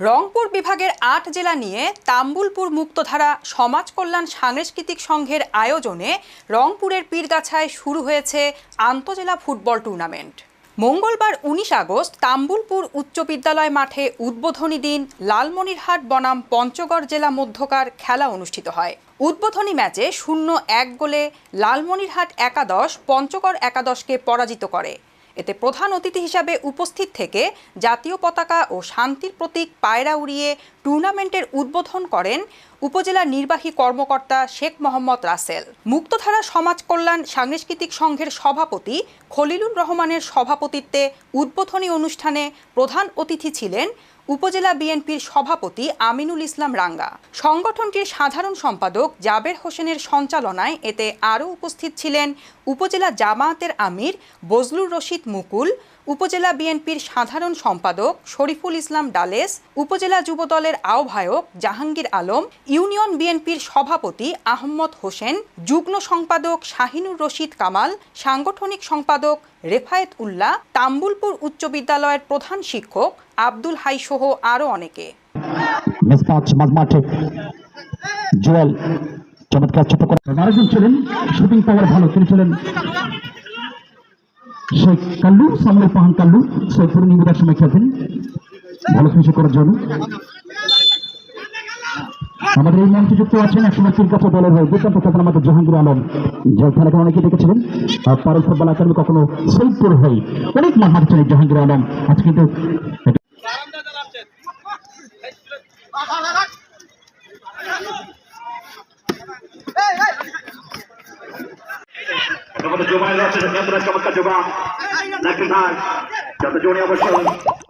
রংপুর বিভাগের আট জেলা নিয়ে তাম্বুলপুর মুক্তধারা সমাজ কল্যাণ সাংস্কৃতিক সংঘের আয়োজনে রংপুরের পীরগাছায় শুরু হয়েছে আন্তজেলা ফুটবল টুর্নামেন্ট। মঙ্গলবার উনিশ আগস্ট তাম্বুলপুর উচ্চ বিদ্যালয় মাঠে উদ্বোধনী দিন লালমনিরহাট বনাম পঞ্চগড় জেলা মধ্যকার খেলা অনুষ্ঠিত হয়। উদ্বোধনী ম্যাচে শূন্য এক গোলে লালমনিরহাট একাদশ পঞ্চগড় একাদশকে পরাজিত করে। এতে প্রধান অতিথি হিসাবে উপস্থিত থেকে জাতীয় পতাকা ও শান্তির প্রতীক পায়রা উড়িয়ে টুর্নামেন্টের উদ্বোধন করেন উপজেলা নির্বাহী কর্মকর্তা শেখ মোহাম্মদ রাসেল। মুক্তধারা সমাজ কল্যাণ সাংস্কৃতিক সংঘের সভাপতি খলিলুর রহমানের সভাপতিত্বে উদ্বোধনী অনুষ্ঠানে প্রধান অতিথি ছিলেন উপজেলা বিএনপির সভাপতি আমিনুল ইসলাম রাঙ্গা। সংগঠনটির সাধারণ সম্পাদক জাবের হোসেনের সঞ্চালনায় এতে আরও উপস্থিত ছিলেন উপজেলা জামায়াতের আমির বজলুর রশিদ মুকুল, উপজেলা বিএনপির সাধারণ সম্পাদক শরীফুল ইসলাম ডালেস, উপজেলা যুবদলের আহ্বায়ক জাহাঙ্গীর আলম, ইউনিয়ন বিএনপির সভাপতি আহম্মদ হোসেন, যুগ্ম সম্পাদক শাহিনুর রশিদ কামাল, সাংগঠনিক সম্পাদক রেফায়েত উল্লাহ, তাম্বুলপুর উচ্চ বিদ্যালয়ের প্রধান শিক্ষক আব্দুল হাই সহ আরও অনেকে। আমাদের এই মঞ্চে যুক্ত আছেন একসময় কলকাতা দলের হয়ে আমাদের জাহাঙ্গীর আলম। খেলাকে অনেকে দেখেছিলেন? আর পারল ফুটবল একাডেমি কখনো সৈপুর হয়ে অনেক মান হাঁটছেন জাহাঙ্গীর আলম। আজ কিন্তু জোবাইল আছে চমৎকার জোবা নাকি ভাই যত জোরে অবশ্যই